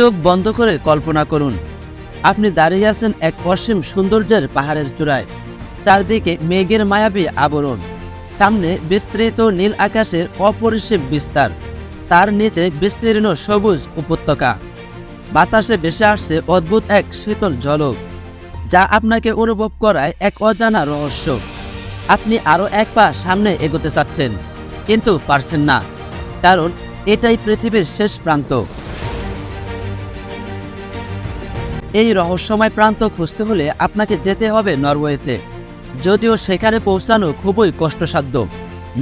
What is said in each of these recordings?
চোখ বন্ধ করে কল্পনা করুন। আপনি দাঁড়িয়ে আছেন এক অসীম সৌন্দর্যের পাহাড়ের চূড়ায়। চারদিকে মেঘের মায়াবী আবরণ। সামনে বিস্তৃত নীল আকাশের অপরিসীম বিস্তার। তার নিচে বিস্তীর্ণ সবুজ উপত্যকা। বাতাসে ভেসে আসছে অদ্ভুত এক শীতল ঝলক, যা আপনাকে অনুভব করায় এক অজানা রহস্য। আপনি আরও এক পা সামনে এগোতে চাচ্ছেন, কিন্তু পারছেন না, কারণ এটাই পৃথিবীর শেষ প্রান্ত। এই রহস্যময় প্রান্ত খুঁজতে হলে আপনাকে যেতে হবে নরওয়েতে। যদিও সেখানে পৌঁছানো খুবই কষ্টসাধ্য।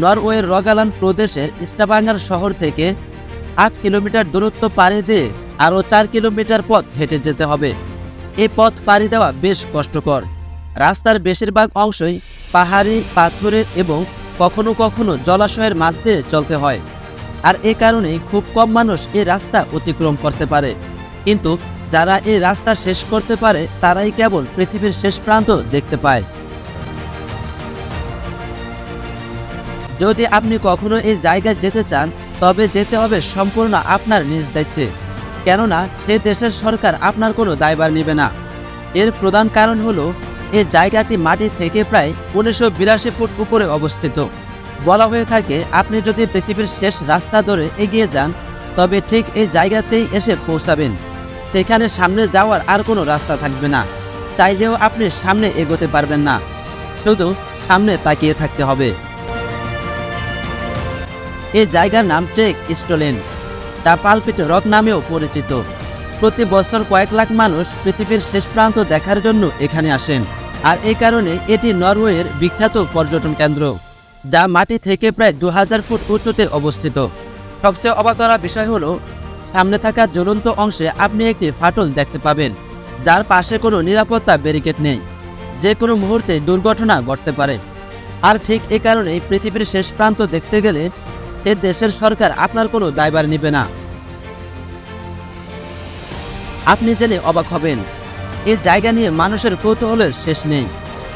নরওয়ের রগালান প্রদেশের স্টাবাঙ্গার শহর থেকে আট কিলোমিটার দূরত্ব পাড়ি দিয়ে আরও চার কিলোমিটার পথ হেঁটে যেতে হবে। এই পথ পাড়ি দেওয়া বেশ কষ্টকর। রাস্তার বেশিরভাগ অংশই পাহাড়ি পাথরের এবং কখনো কখনো জলাশয়ের মাঝ দিয়ে চলতে হয়। আর এ কারণে খুব কম মানুষ এই রাস্তা অতিক্রম করতে পারে। কিন্তু যারা এই রাস্তা শেষ করতে পারে, তারাই কেবল পৃথিবীর শেষ প্রান্ত দেখতে পায়। যদি আপনি কখনো এই জায়গায় যেতে চান, তবে যেতে হবে সম্পূর্ণ আপনার নিজ দায়িত্বে। কেননা, সে দেশের সরকার আপনার কোনো দায়বার নেবে না। এর প্রধান কারণ হলো এই জায়গাটি মাটি থেকে প্রায় উনিশশো বিরাশি ফুট উপরে অবস্থিত। বলা হয়ে থাকে, আপনি যদি পৃথিবীর শেষ রাস্তা ধরে এগিয়ে যান, তবে ঠিক এই জায়গাতেই এসে পৌঁছাবেন। সেখানে সামনে যাওয়ার আর কোনো রাস্তা থাকবে না। চাইলেও আপনি সামনে এগোতে পারবেন না। শুধু সামনে তাকিয়ে থাকতে হবে। এই জায়গার নাম ট্রেক স্টোলেন। যা পালপিট রক নামেও পরিচিত। প্রতি বছর কয়েক লাখ মানুষ পৃথিবীর শেষ প্রান্ত দেখার জন্য এখানে আসেন। আর এই কারণে এটি নরওয়ের বিখ্যাত পর্যটন কেন্দ্র, যা মাটি থেকে প্রায় দু হাজার ফুট উঁচুতে অবস্থিত। সবচেয়ে অবাক করা বিষয় হলো সামনে থাকা জ্বলন্ত অংশে আপনি একটি ফাটল দেখতে পাবেন, যার পাশে কোনো নিরাপত্তা ব্যারিকেড নেই। যে কোনো মুহূর্তে দুর্ঘটনা ঘটতে পারে। আর ঠিক এ কারণেই পৃথিবীর শেষ প্রান্ত দেখতে গেলে সে দেশের সরকার আপনার কোনো দায়বার নেবে না। আপনি জেনে অবাক হবেন এই জায়গা নিয়ে মানুষের কৌতূহলের শেষ নেই।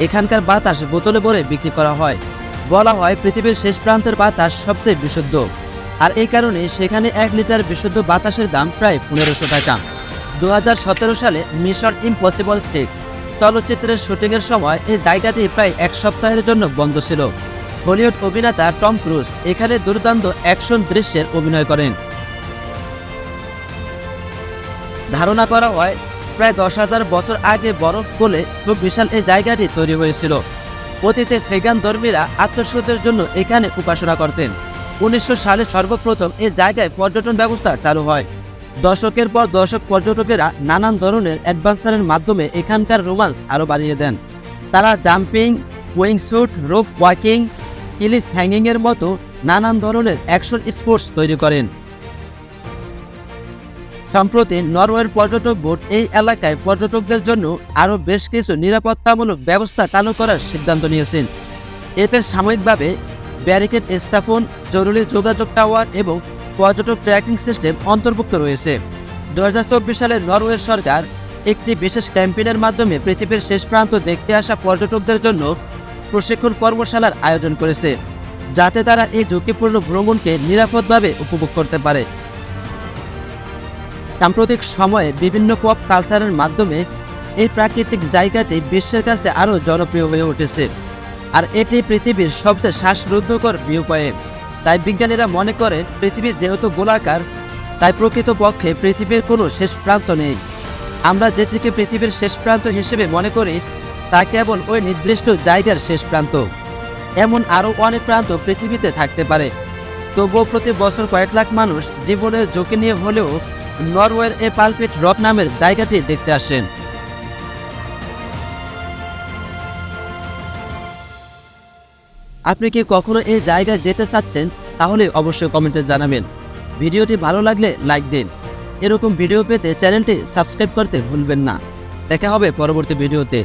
এখানকার বাতাস বোতলে ভরে বিক্রি করা হয়। বলা হয় পৃথিবীর শেষ প্রান্তের বাতাস সবচেয়ে বিশুদ্ধ। আর এই কারণে সেখানে এক লিটার বিশুদ্ধ বাতাসের দাম প্রায় পনেরোশো টাকা। দু হাজার সতেরো সালে মিশন ইম্পসিবল সিক্স চলচ্চিত্রের শুটিংয়ের সময় এই জায়গাটি প্রায় এক সপ্তাহের জন্য বন্ধ ছিল। হলিউড অভিনেতা টম ক্রুজ এখানে দুর্দান্ত অ্যাকশন দৃশ্যের অভিনয় করেন। ধারণা করা হয়, প্রায় দশ হাজার বছর আগে বরফ গলে খুব বিশাল এই জায়গাটি তৈরি হয়েছিল। অতীতে ফেগান ধর্মীরা আত্মসুদের জন্য এখানে উপাসনা করতেন। উনিশশো সালে সর্বপ্রথম এ জায়গায় পর্যটন ব্যবস্থা চালু হয়। দশকের পর দশক পর্যটকেরা নানান ধরনের অ্যাডভেঞ্চারের মাধ্যমে এখানকার রোমান্স আরও বাড়িয়ে দেন। তারা jumping wingsuit rope walking, cliff হ্যাঙ্গিংয়ের মতো নানান ধরনের অ্যাকশন স্পোর্টস তৈরি করেন। সম্প্রতি নরওয়ের পর্যটক বোর্ড এই এলাকায় পর্যটকদের জন্য আরও বেশ কিছু নিরাপত্তামূলক ব্যবস্থা চালু করার সিদ্ধান্ত নিয়েছেন। এতে সাময়িকভাবে ব্যারিকেড স্থাপন, জরুরি যোগাযোগ টাওয়ার এবং পর্যটক ট্র্যাকিং সিস্টেম অন্তর্ভুক্ত রয়েছে। দু হাজার চব্বিশ সালে নরওয়ের সরকার একটি বিশেষ ক্যাম্পেইনের মাধ্যমে পৃথিবীর শেষ প্রান্ত দেখতে আসা পর্যটকদের জন্য প্রশিক্ষণ কর্মশালার আয়োজন করেছে, যাতে তারা এই ঝুঁকিপূর্ণ ভ্রমণকে নিরাপদভাবে উপভোগ করতে পারে। সাম্প্রতিক সময়ে বিভিন্ন পপ কালচারের মাধ্যমে এই প্রাকৃতিক জায়গাটি বিশ্বের কাছে আরও জনপ্রিয় হয়ে উঠেছে। আর এটি পৃথিবীর সবচেয়ে শ্বাসরুদ্ধকর ভিউ পয়েন্ট তাই বিজ্ঞানীরা মনে করেন পৃথিবী যেহেতু গোলাকার, তাই প্রকৃতপক্ষে পৃথিবীর কোনো শেষ প্রান্ত নেই। আমরা যেটিকে পৃথিবীর শেষ প্রান্ত হিসেবে মনে করি, তা কেবল ওই নির্দিষ্ট জায়গার শেষ প্রান্ত। এমন আরও অনেক প্রান্ত পৃথিবীতে থাকতে পারে। তবুও প্রতি বছর কয়েক লাখ মানুষ জীবনের ঝুঁকি নিয়ে হলেও নরওয়ের এ পালপিট রক নামের জায়গাটি দেখতে আসেন। আপনি কি কখনো এই জায়গায় যেতে চাচ্ছেন? তাহলে অবশ্যই কমেন্টে জানাবেন। ভিডিওটি ভালো লাগলে লাইক দিন। এরকম ভিডিও পেতে চ্যানেলটি সাবস্ক্রাইব করতে ভুলবেন না। দেখা হবে পরবর্তী ভিডিওতে।